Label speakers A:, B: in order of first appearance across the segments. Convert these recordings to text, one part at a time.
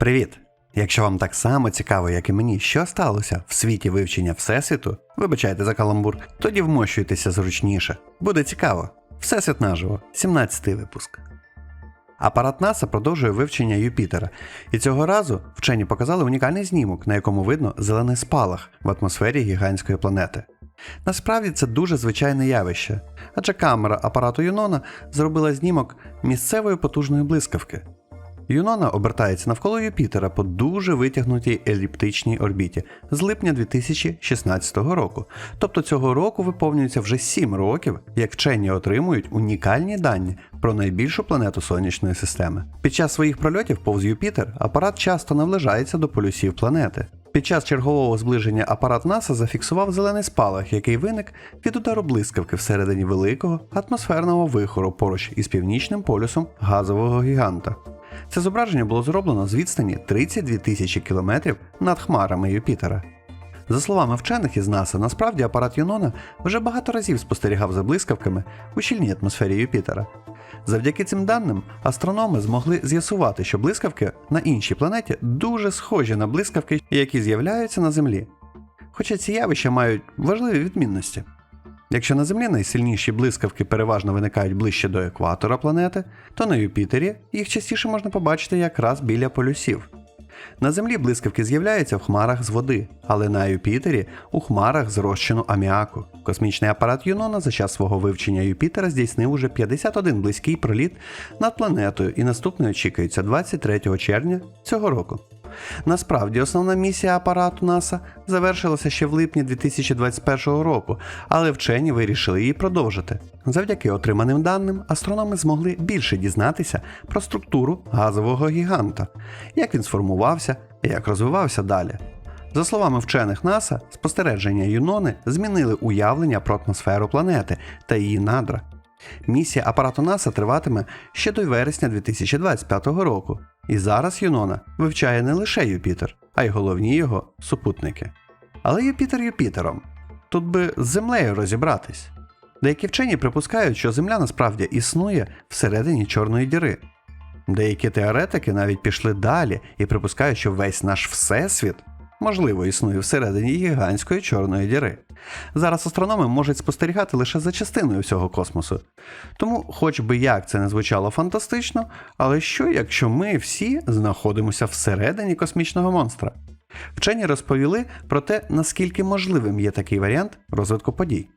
A: Привіт! Якщо вам так само цікаво, як і мені, що сталося в світі вивчення Всесвіту, вибачайте за каламбур, тоді вмощуйтеся зручніше. Буде цікаво. Всесвіт наживо, 17-й випуск. Апарат НАСА продовжує вивчення Юпітера, і цього разу вчені показали унікальний знімок, на якому видно зелений спалах в атмосфері гігантської планети. Насправді це дуже звичайне явище, адже камера апарату Юнона зробила знімок місцевої потужної блискавки. Юнона обертається навколо Юпітера по дуже витягнутій еліптичній орбіті з липня 2016 року. Тобто цього року виповнюється вже 7 років, як вчені отримують унікальні дані про найбільшу планету сонячної системи. Під час своїх прольотів повз Юпітер апарат часто наближається до полюсів планети. Під час чергового зближення апарат НАСА зафіксував зелений спалах, який виник від удару блискавки всередині великого атмосферного вихору поруч із північним полюсом газового гіганта. Це зображення було зроблено з відстані 32 тисячі кілометрів над хмарами Юпітера. За словами вчених із НАСА, насправді апарат Юнона вже багато разів спостерігав за блискавками у щільній атмосфері Юпітера. Завдяки цим даним астрономи змогли з'ясувати, що блискавки на іншій планеті дуже схожі на блискавки, які з'являються на Землі. Хоча ці явища мають важливі відмінності. Якщо на Землі найсильніші блискавки переважно виникають ближче до екватора планети, то на Юпітері їх частіше можна побачити якраз біля полюсів. На Землі блискавки з'являються в хмарах з води, але на Юпітері у хмарах з аміаку. Космічний апарат Юнона за час свого вивчення Юпітера здійснив уже 51 близький проліт над планетою і наступний очікується 23 червня цього року. Насправді, основна місія апарату НАСА завершилася ще в липні 2021 року, але вчені вирішили її продовжити. Завдяки отриманим даним, астрономи змогли більше дізнатися про структуру газового гіганта, як він сформувався і як розвивався далі. За словами вчених НАСА, спостереження Юнони змінили уявлення про атмосферу планети та її надра. Місія апарату НАСА триватиме ще до вересня 2025 року, і зараз Юнона вивчає не лише Юпітер, а й головні його супутники. Але Юпітер Юпітером. Тут би з Землею розібратись. Деякі вчені припускають, що Земля насправді існує всередині Чорної діри. Деякі теоретики навіть пішли далі і припускають, що весь наш всесвіт можливо існує всередині гігантської чорної діри. Зараз астрономи можуть спостерігати лише за частиною всього космосу. Тому, хоч би як це не звучало фантастично, але що якщо ми всі знаходимося всередині космічного монстра? Вчені розповіли про те, наскільки можливим є такий варіант розвитку подій.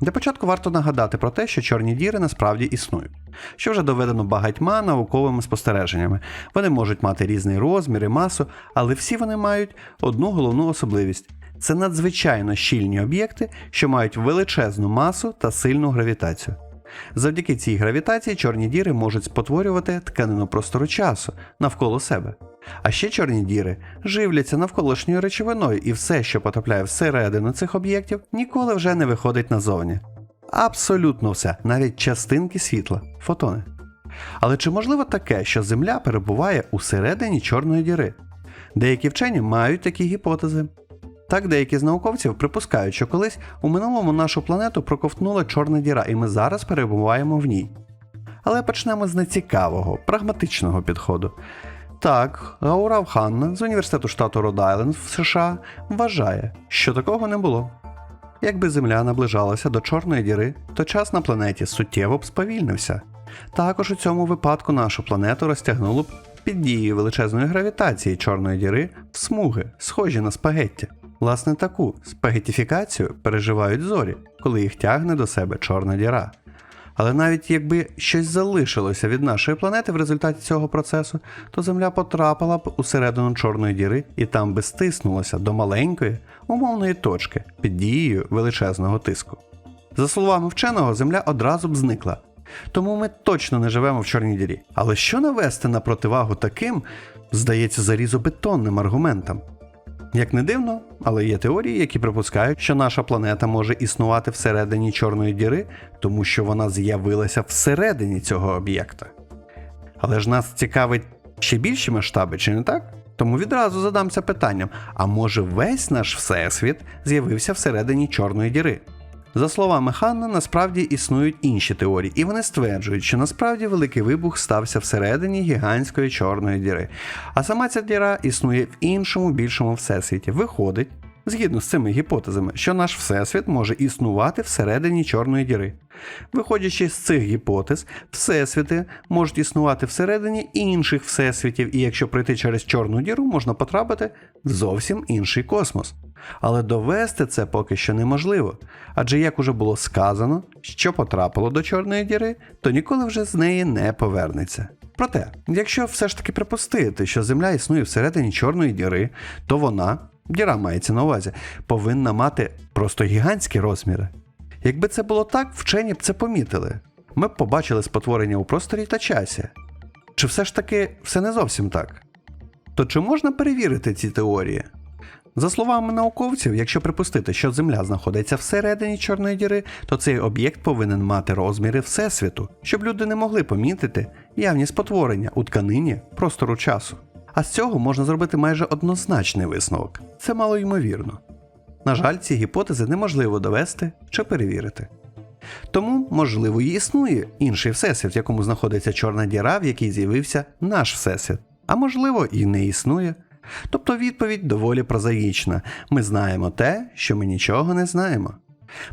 A: Для початку варто нагадати про те, що чорні діри насправді існують, що вже доведено багатьма науковими спостереженнями. Вони можуть мати різний розмір і масу, але всі вони мають одну головну особливість це надзвичайно щільні об'єкти, що мають величезну масу та сильну гравітацію. Завдяки цій гравітації чорні діри можуть спотворювати тканину простору часу навколо себе. А ще чорні діри живляться навколишньою речовиною, і все, що потрапляє всередину цих об'єктів, ніколи вже не виходить назовні. Абсолютно все, навіть частинки світла, фотони. Але чи можливо таке, що Земля перебуває усередині чорної діри? Деякі вчені мають такі гіпотези. Так, деякі з науковців припускають, що колись у минулому нашу планету проковтнула чорна діра, і ми зараз перебуваємо в ній. Але почнемо з нецікавого, прагматичного підходу. Так, Гаурав Ханна з університету штату Род-Айленд в США вважає, що такого не було. Якби Земля наближалася до Чорної діри, то час на планеті суттєво б сповільнився. Також у цьому випадку нашу планету розтягнуло б під дією величезної гравітації Чорної діри в смуги, схожі на спагетті. Власне, таку спагетіфікацію переживають зорі, коли їх тягне до себе Чорна діра. Але навіть якби щось залишилося від нашої планети в результаті цього процесу, то Земля потрапила б усередину Чорної діри і там би стиснулася до маленької, умовної точки під дією величезного тиску. За словами вченого, Земля одразу б зникла. Тому ми точно не живемо в Чорній дірі. Але що навести на противагу таким, здається, зарізобетонним аргументам? Як не дивно, але є теорії, які припускають, що наша планета може існувати всередині Чорної діри, тому що вона з'явилася всередині цього об'єкта. Але ж нас цікавить ще більші масштаби, чи не так? Тому відразу задамся питанням: а може весь наш всесвіт з'явився всередині Чорної діри? За словами Ханна, насправді існують інші теорії, і вони стверджують, що насправді великий вибух стався всередині гігантської чорної діри. А сама ця діра існує в іншому більшому всесвіті. Виходить, згідно з цими гіпотезами, що наш всесвіт може існувати всередині чорної діри. Виходячи з цих гіпотез, всесвіти можуть існувати всередині інших всесвітів, і якщо пройти через чорну діру, можна потрапити в зовсім інший космос. Але довести це поки що неможливо, адже як уже було сказано, що потрапило до чорної діри, то ніколи вже з неї не повернеться. Проте, якщо все ж таки припустити, що Земля існує всередині чорної діри, то вона, діра мається на увазі, повинна мати просто гігантські розміри. Якби це було так, вчені б це помітили. Ми б побачили спотворення у просторі та часі. Чи все ж таки все не зовсім так? То чи можна перевірити ці теорії? За словами науковців, якщо припустити, що Земля знаходиться всередині Чорної діри, то цей об'єкт повинен мати розміри Всесвіту, щоб люди не могли помітити явні спотворення у тканині простору часу. А з цього можна зробити майже однозначний висновок. Це мало ймовірно. На жаль, ці гіпотези неможливо довести чи перевірити. Тому, можливо, і існує інший всесвіт, в якому знаходиться чорна діра, в якій з'явився наш всесвіт, а можливо, і не існує. Тобто відповідь доволі прозаїчна. Ми знаємо те, що ми нічого не знаємо.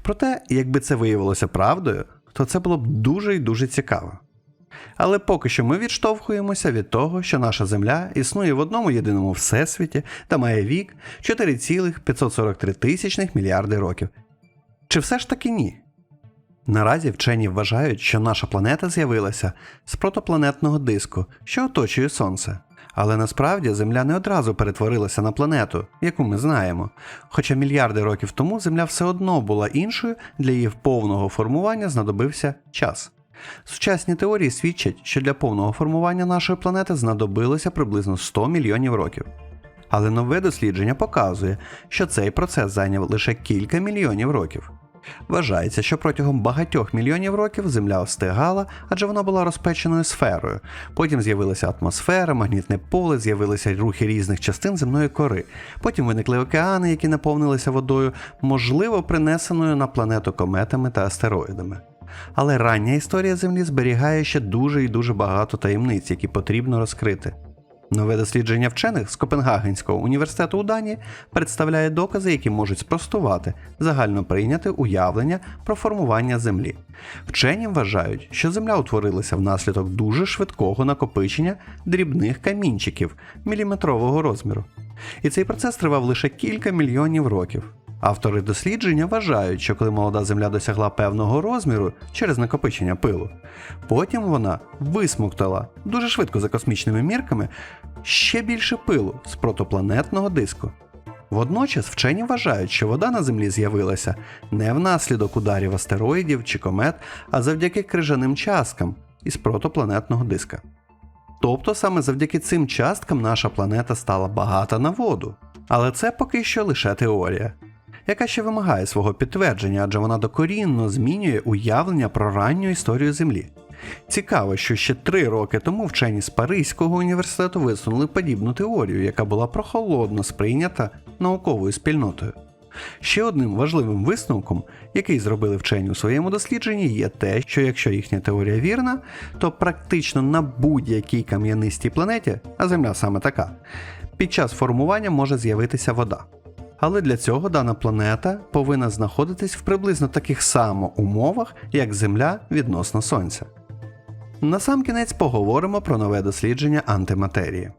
A: Проте, якби це виявилося правдою, то це було б дуже і дуже цікаво. Але поки що ми відштовхуємося від того, що наша Земля існує в одному єдиному всесвіті та має вік 4,543 тисячних мільярди років. Чи все ж таки ні? Наразі вчені вважають, що наша планета з'явилася з протопланетного диску, що оточує Сонце. Але насправді Земля не одразу перетворилася на планету, яку ми знаємо. Хоча мільярди років тому Земля все одно була іншою, для її повного формування знадобився час. Сучасні теорії свідчать, що для повного формування нашої планети знадобилося приблизно 100 мільйонів років. Але нове дослідження показує, що цей процес зайняв лише кілька мільйонів років. Вважається, що протягом багатьох мільйонів років Земля остигала, адже вона була розпеченою сферою. Потім з'явилася атмосфера, магнітне поле, з'явилися рухи різних частин земної кори. Потім виникли океани, які наповнилися водою, можливо, принесеною на планету кометами та астероїдами. Але рання історія Землі зберігає ще дуже і дуже багато таємниць, які потрібно розкрити. Нове дослідження вчених з Копенгагенського університету у Данії представляє докази, які можуть спростувати загально прийняте уявлення про формування Землі. Вчені вважають, що Земля утворилася внаслідок дуже швидкого накопичення дрібних камінчиків міліметрового розміру. І цей процес тривав лише кілька мільйонів років. Автори дослідження вважають, що коли молода земля досягла певного розміру через накопичення пилу, потім вона висмоктала дуже швидко за космічними мірками ще більше пилу з протопланетного диску. Водночас вчені вважають, що вода на землі з'явилася не внаслідок ударів астероїдів чи комет, а завдяки крижаним часткам із протопланетного диска. Тобто саме завдяки цим часткам наша планета стала багата на воду. Але це поки що лише теорія, яка ще вимагає свого підтвердження, адже вона докорінно змінює уявлення про ранню історію Землі. Цікаво, що ще три роки тому вчені з Паризького університету висунули подібну теорію, яка була прохолодно сприйнята науковою спільнотою. Ще одним важливим висновком, який зробили вчені у своєму дослідженні, є те, що якщо їхня теорія вірна, то практично на будь-якій кам'янистій планеті, а Земля саме така, під час формування може з'явитися вода. Але для цього дана планета повинна знаходитись в приблизно таких само умовах, як Земля відносно Сонця. Насамкінець поговоримо про нове дослідження антиматерії.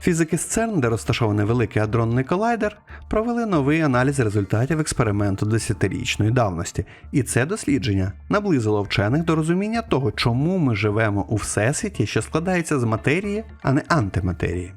A: Фізики з ЦЕРН, де розташований великий адронний колайдер, провели новий аналіз результатів експерименту десятирічної давності, і це дослідження наблизило вчених до розуміння того, чому ми живемо у всесвіті, що складається з матерії, а не антиматерії.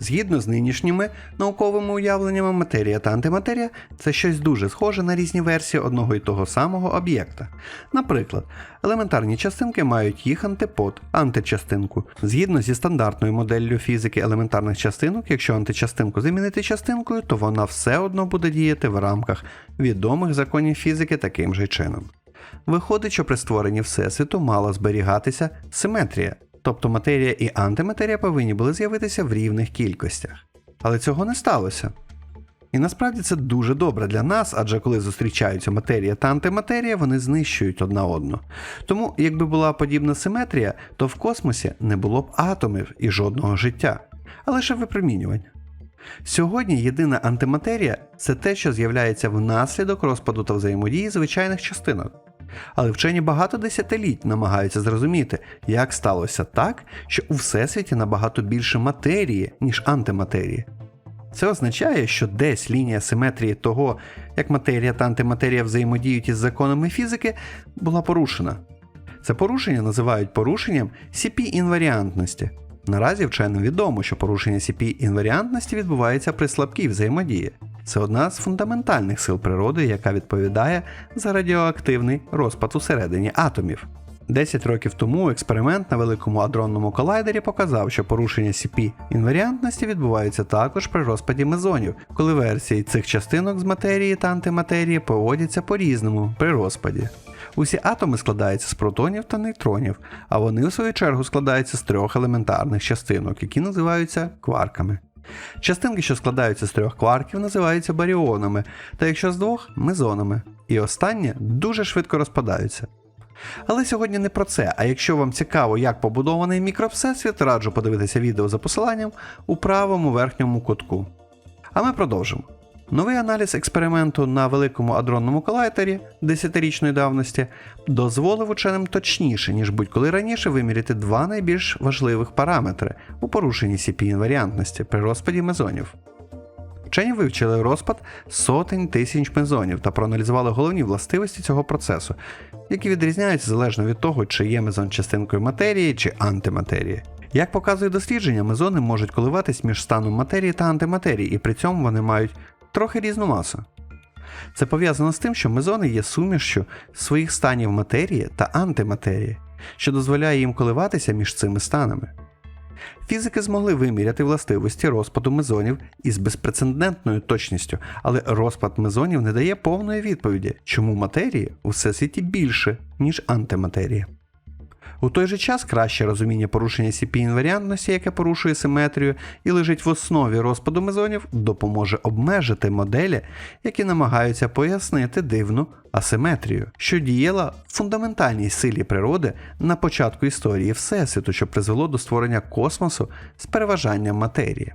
A: Згідно з нинішніми науковими уявленнями, матерія та антиматерія це щось дуже схоже на різні версії одного і того самого об'єкта. Наприклад, елементарні частинки мають їх антипод, античастинку. Згідно зі стандартною моделлю фізики елементарних частинок, якщо античастинку замінити частинкою, то вона все одно буде діяти в рамках відомих законів фізики таким же чином. Виходить, що при створенні Всесвіту мала зберігатися симетрія, тобто матерія і антиматерія повинні були з'явитися в рівних кількостях. Але цього не сталося. І насправді це дуже добре для нас, адже коли зустрічаються матерія та антиматерія, вони знищують одна одну. Тому, якби була подібна симетрія, то в космосі не було б атомів і жодного життя, а лише випромінювання. Сьогодні єдина антиматерія це те, що з'являється внаслідок розпаду та взаємодії звичайних частинок. Але вчені багато десятиліть намагаються зрозуміти, як сталося так, що у всесвіті набагато більше матерії, ніж антиматерії. Це означає, що десь лінія симетрії того, як матерія та антиматерія взаємодіють із законами фізики, була порушена. Це порушення називають порушенням CP-інваріантності. Наразі вченим відомо, що порушення CP-інваріантності відбувається при слабкій взаємодії. Це одна з фундаментальних сил природи, яка відповідає за радіоактивний розпад усередині атомів. 10 років тому експеримент на великому адронному колайдері показав, що порушення CP інваріантності відбуваються також при розпаді мезонів, коли версії цих частинок з матерії та антиматерії поводяться по-різному при розпаді. Усі атоми складаються з протонів та нейтронів, а вони у свою чергу складаються з трьох елементарних частинок, які називаються кварками. Частинки, що складаються з трьох кварків, називаються баріонами, та якщо з двох мезонами. І останнє дуже швидко розпадаються. Але сьогодні не про це. А якщо вам цікаво, як побудований мікровсесвіт, раджу подивитися відео за посиланням у правому верхньому кутку. А ми продовжимо. Новий аналіз експерименту на великому адронному колайдері 10-річної давності дозволив ученим точніше, ніж будь-коли раніше виміряти два найбільш важливих параметри у порушенні CP-інваріантності при розпаді мезонів. Вчені вивчили розпад сотень тисяч мезонів та проаналізували головні властивості цього процесу, які відрізняються залежно від того, чи є мезон частинкою матерії чи антиматерії. Як показує дослідження, мезони можуть коливатись між станом матерії та антиматерії, і при цьому вони мають трохи різну масу. Це пов'язано з тим, що мезони є сумішчю своїх станів матерії та антиматерії, що дозволяє їм коливатися між цими станами. Фізики змогли виміряти властивості розпаду мезонів із безпрецедентною точністю, але розпад мезонів не дає повної відповіді, чому матерії у всесвіті більше, ніж антиматерії. У той же час краще розуміння порушення CP-інваріантності, яке порушує симетрію і лежить в основі розпаду мезонів, допоможе обмежити моделі, які намагаються пояснити дивну асиметрію, що діяла в фундаментальній силі природи на початку історії Всесвіту, що призвело до створення космосу з переважанням матерії.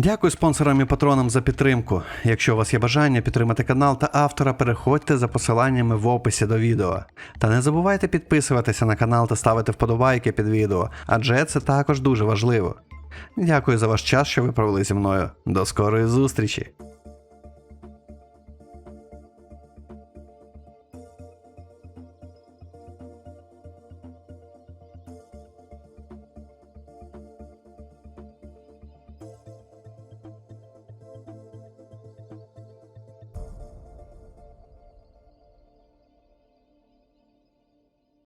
A: Дякую спонсорам і патронам за підтримку. Якщо у вас є бажання підтримати канал та автора, переходьте за посиланнями в описі до відео. Та не забувайте підписуватися на канал та ставити вподобайки під відео, адже це також дуже важливо. Дякую за ваш час, що ви провели зі мною. До скорої зустрічі!